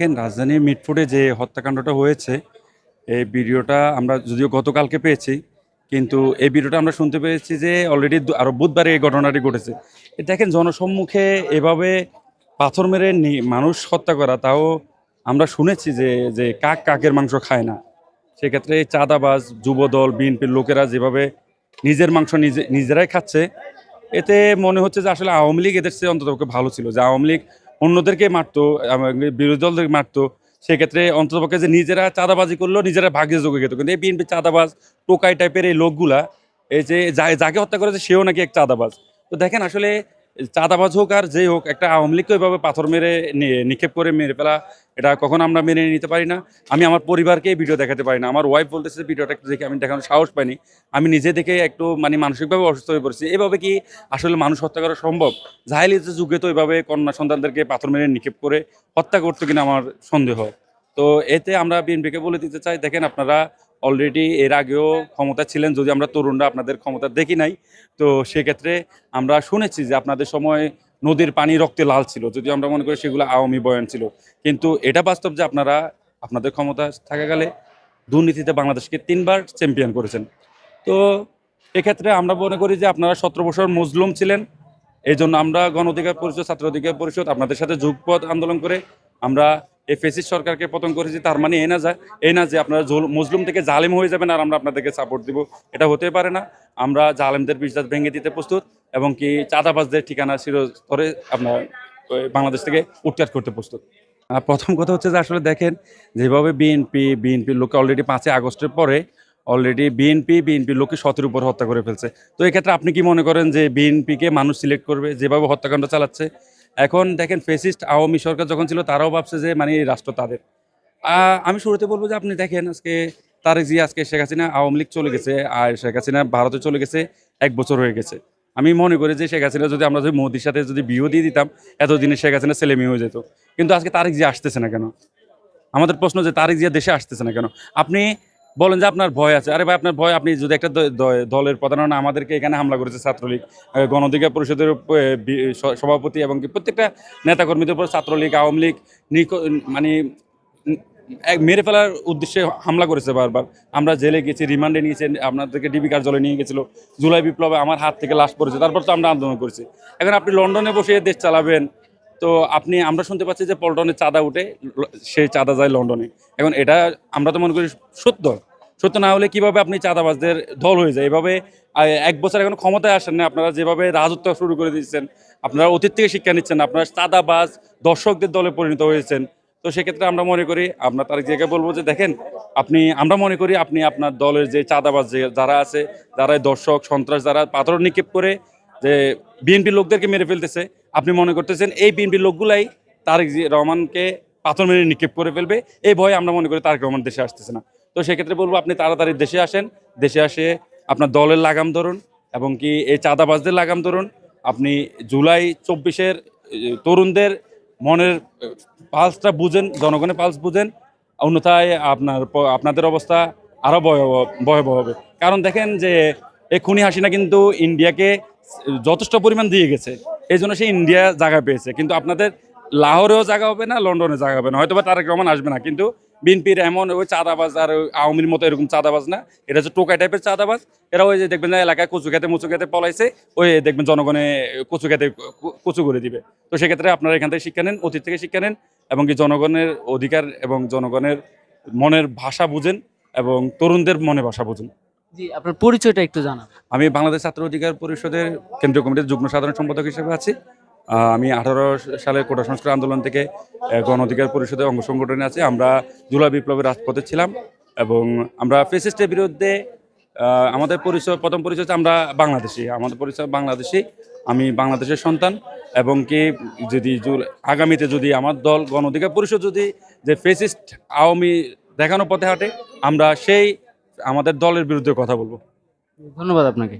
দেখেন রাজধানীর মিটফুটে যে হত্যাকাণ্ডটা হয়েছে, এই ভিডিওটা আমরা যদিও গতকালকে পেয়েছি, কিন্তু এই ভিডিওটা আমরা শুনতে পেয়েছি যে অলরেডি আরও বুধবারে এই ঘটনাটি ঘটেছে। দেখেন, জনসম্মুখে এভাবে পাথর মেরে মানুষ হত্যা করা, তাও আমরা শুনেছি যে যে কাক কাকের মাংস খায় না। সেক্ষেত্রে এই চাঁদাবাজ, যুবদল, বিএনপির লোকেরা যেভাবে নিজের মাংস নিজে নিজেরাই খাচ্ছে, এতে মনে হচ্ছে যে আসলে আওয়ামী লীগ এদের চেয়ে অন্তত ভালো ছিল, যে আওয়ামী লীগ অন্যদেরকে মারতো বিরোধী দলদেরকে মারতো। সেক্ষেত্রে অন্ততপক্ষে যে নিজেরা চাঁদাবাজি করল, নিজেরা ভাগ্যে যোগে গেত কিন্তু এই বিএনপি চাঁদাবাজ, টোকাই টাইপের এই লোকগুলা, এই যে যাকে হত্যা করেছে, সেও নাকি এক চাঁদাবাজ। তো দেখেন আসলে চাঁদাবাজ হোক আর যেই হোক, একটা আওয়ামী লীগকে এভাবে পাথর মেরে নিক্ষেপ করে মেরে ফেলা, এটা কখনো আমরা মেনে নিতে পারি না। আমি আমার পরিবারকে এই ভিডিও দেখাতে পারি না। আমার ওয়াইফ বলতেছে, ভিডিওটা একটু দেখে আমি দেখানোর সাহস পাইনি। আমি নিজে দেখে একটু মানে মানসিকভাবে অসুস্থ হয়ে পড়ছি। এভাবে কি আসলে মানুষ হত্যা করা সম্ভব? জাহিলিতে যুগে তো এভাবে কন্যা সন্তানদেরকে পাথর মেরে নিক্ষেপ করে হত্যা করতো কিনা আমার সন্দেহ। তো এতে আমরা বিএনপিকে বলে দিতে চাই, দেখেন আপনারা অলরেডি এর আগেও ক্ষমতা ছিলেন, যদি আমরা তরুণরা আপনাদের ক্ষমতা দেখি নাই, তো সেক্ষেত্রে আমরা শুনেছি যে আপনাদের সময় নদীর পানি রক্তে লাল ছিল, যদিও আমরা মনে করি সেগুলো আওয়ামী বয়ান ছিল। কিন্তু এটা বাস্তব যে আপনারা, আপনাদের ক্ষমতা থাকাকালে দুর্নীতিতে বাংলাদেশকে তিনবার চ্যাম্পিয়ন করেছেন। তো এক্ষেত্রে আমরা মনে করি যে আপনারা সতেরো বছর মজলুম ছিলেন এই জন্য আমরা গণ অধিকার পরিষদ, ছাত্র অধিকার পরিষদ, আপনাদের সাথে যুগপথ আন্দোলন করে আমরা এই ফেসিস সরকারকে পতন করেছি, তার মানে এ না যায় এই না যে আপনারা মজলুম থেকে জালেম হয়ে যাবেন আর আমরা আপনাদেরকে সাপোর্ট দিব। এটা হতে পারে না। আমরা জালেমদের বিশ্বাস ভেঙে দিতে প্রস্তুত এবং কি চাঁদাবাজদের ঠিকানা চিরস্তরে আপনার বাংলাদেশ থেকে উৎখাত করতে প্রস্তুত। প্রথম কথা হচ্ছে যে আসলে দেখেন, যেভাবে বিএনপি বিএনপির লোককে অলরেডি পাঁচই আগস্টের পরে অলরেডি বিএনপি বিএনপির লোককে সতের উপর হত্যা করে ফেলছে। তো এক্ষেত্রে আপনি কি মনে করেন যে বিএনপিকে মানুষ সিলেক্ট করবে, যেভাবে হত্যাকাণ্ড চালাচ্ছে? এখন দেখেন ফেসিস্ট আওয়ামী সরকার যখন ছিল, তারাও ভাবছে যে মানে রাষ্ট্র তাদের। আমি শুরুতে বলব যে, আপনি দেখেন আজকে তারেক জি আজকে শেখ হাসিনা আওয়ামী লীগ চলে গেছে, আর শেখ হাসিনা ভারতে চলে গেছে, এক বছর হয়ে গেছে। আমি মনে করি যে, শেখ হাসিনা যদি আমরা যদি মোদির সাথে যদি বিয়ে দিয়ে দিতাম, এতদিনে শেখ হাসিনা ছেলে মেয়ে হয়ে যেত। কিন্তু আজকে তারেক জি আসতেছে না কেন? আমাদের প্রশ্ন যে, তারেক জিয়া দেশে আসতেছে না কেন? আপনি বলেন যে আপনার ভয় আছে। আরে ভাই আপনার ভয় আপনি যদি একটা দলের প্রধান আমাদেরকে এখানে হামলা করেছে ছাত্রলীগ। আহ, গণ অধিকার পরিষদের সভাপতি এবং প্রত্যেকটা নেতাকর্মীদের উপর ছাত্রলীগ আওয়ামী লীগ মানে এক মেরে ফেলার উদ্দেশ্যে হামলা করেছে বারবার। আমরা জেলে গেছি রিমান্ডে নিয়েছে আপনাদেরকে ডিবি কার্যালয়ে নিয়ে গেছিল। জুলাই বিপ্লবে আমার হাত থেকে লাশ পড়েছে তারপর তো আমরা আন্দোলন করেছি। এখন আপনি লন্ডনে বসে দেশ চালাবেন তো আপনি আমরা শুনতে পাচ্ছি যে পল্টনে চাঁদা উঠে সেই চাঁদা যায় লন্ডনে। এখন এটা আমরা তো মনে করি সত্য। সত্য না হলে কীভাবে আপনি চাঁদাবাজদের দল হয়ে যায়? এভাবে এক বছর এখন ক্ষমতায় আসেন না, আপনারা যেভাবে রাজত্ব শুরু করে দিচ্ছেন আপনারা অতীত থেকে শিক্ষা নিচ্ছেন আপনারা চাঁদাবাজ দর্শকদের দলে পরিণত হয়েছেন। তো সেক্ষেত্রে আমরা মনে করি আপনার তার জায়গায় বলব যে দেখেন, আপনি, আমরা মনে করি আপনি আপনার দলের যে চাঁদাবাজ যারা আছে, যারা দর্শক, সন্ত্রাস যারা, পাথর নিক্ষেপ করে যে বিএনপি লোকদেরকে মেরে ফেলতেছে, আপনি মনে করতেছেন এই বিএনপি লোকগুলাই তারেক রহমানকে পাথর মেরে নিক্ষেপ করে ফেলবে, এই ভয়ে আমরা মনে করি তারেক রহমান দেশে আসতেছে না। তো সেক্ষেত্রে বলব আপনি তাড়াতাড়ি দেশে আসেন। দেশে আসে আপনার দলের লাগাম ধরুন এবং কি এই চাঁদাবাজদের লাগাম ধরুন। আপনি জুলাই চব্বিশের তরুণদের মনের পালসটা বুঝেন, জনগণের পালস বুঝেন। অন্যথায় আপনার আপনাদের অবস্থা আরও ভয়াবহ ভয়াবহ হবে। কারণ দেখেন যে এই খুনি হাসিনা কিন্তু ইন্ডিয়াকে যথেষ্ট পরিমাণ দিয়ে গেছে। এই জন্য সে ইন্ডিয়া জায়গা পেয়েছে। কিন্তু আপনাদের লাহোরেও জায়গা হবে না, লন্ডনে জায়গা হবে না। হয়তো বা তারেক রহমান আসবে না, কিন্তু বিএনপির এমন ওই চাঁদাবাজ আর আওয়ামীর মতো এরকম চাঁদাবাজ না। এটা হচ্ছে টোকাই টাইপের চাঁদাবাজ। এরা ওই যে দেখবেন এলাকায় কচু খেতে মুচু খেতে পলাইছে ওই দেখবেন জনগণে কচু খেতে কচু করে দিবে। তো সেক্ষেত্রে আপনারা এখান থেকে শিক্ষা নেন অতীত থেকে শিক্ষা নেন এবং কি জনগণের অধিকার এবং জনগণের মনের ভাষা বুঝেন এবং তরুণদের মনে ভাষা বুঝেন। জি আপনার পরিচয়টা একটু জানান। আমি বাংলাদেশ ছাত্র অধিকার পরিষদের কেন্দ্রীয় কমিটির যুগ্ম সাধারণ সম্পাদক হিসেবে আছি। আমি আঠারো সালের কোটা সংস্কার আন্দোলন থেকে গণ অধিকার পরিষদে অঙ্গ সংগঠনে আছি। আমরা জুলাই বিপ্লবের রাজপথে ছিলাম এবং আমরা ফেসিস্টের বিরুদ্ধে আমাদের পরিচয়, প্রথম পরিচয় হচ্ছে আমরা বাংলাদেশি। আমাদের পরিচয় বাংলাদেশি, আমি বাংলাদেশের সন্তান এবং কি যদি আগামীতে যদি আমার দল, গণ অধিকার পরিষদ যদি যে ফেসিস্ট আওয়ামী দেখানো পথে হাঁটে, আমরা সেই আমাদের দলের বিরুদ্ধে কথা বলব। ধন্যবাদ আপনাকে।